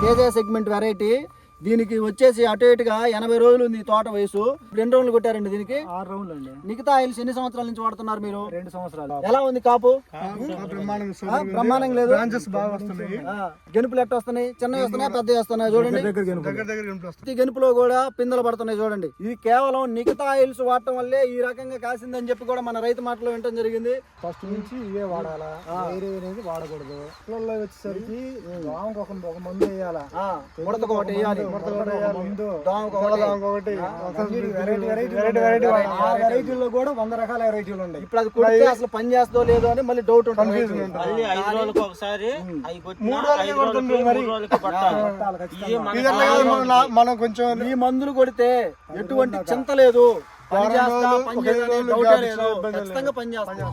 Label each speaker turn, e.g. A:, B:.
A: Teja segment variety దీనికి వచ్చేసి అటు ఇటుగా ఎనభై రోజులు ఉంది తోట వయసు. రెండు రోజులు కొట్టారండి దీనికి?
B: ఆరు రౌండ్లు అండి.
A: మిగతా ఆయిల్స్ ఎన్ని సంవత్సరాల నుంచి వాడుతున్నారు మీరు?
B: రెండు సంవత్సరాలు.
A: ఎలా ఉంది కాపు?
C: బ్రహ్మాండంగా
A: లేదు. గెనుపులు ఎట్ట వస్తున్నాయి? చిన్నవి వస్తున్నాయి పెద్దవి వస్తున్నాయి? చూడండి. గెనుపులో. కూడా పిందెలు పడుతున్నాయి చూడండి. ఇది కేవలం నిఖితా ఆయిల్స్ వాడటం వల్లే ఈ రకంగా కాసిందని చెప్పి కూడా మన రైతు మాటలో వినటం జరిగింది.
B: ఫస్ట్ నుంచి ఇవే వాడాలా? వేరే అనేది వాడకూడదు. పిల్లల్లో వచ్చేసరికి ఒక మందు వేయాలా?
A: వేయాలి.
B: ముడతకు ఒక మందు.
A: దోమకు ఒకటి.
C: ఇంకొకటి
B: వెరైటీ వెరైటీ వెరైటీ వెరైటీ ఆ వెరైటీల్లో కూడా వంద రకాల వెరైటీలు ఉన్నాయి.
A: ఇప్పుడు అది కొడితే అసలు పని చేస్తో లేదో అని మళ్ళీ డౌట్ ఉంటుంది.
D: మళ్ళీ ఐదు రోజులకు ఒకసారి మన
C: కొంచెం
A: ఈ మందులు కొడితే ఎటువంటి చింత లేదు. పని చేస్తా పని
C: ఇబ్బంది
A: ఖచ్చితంగా పని చేస్తాం.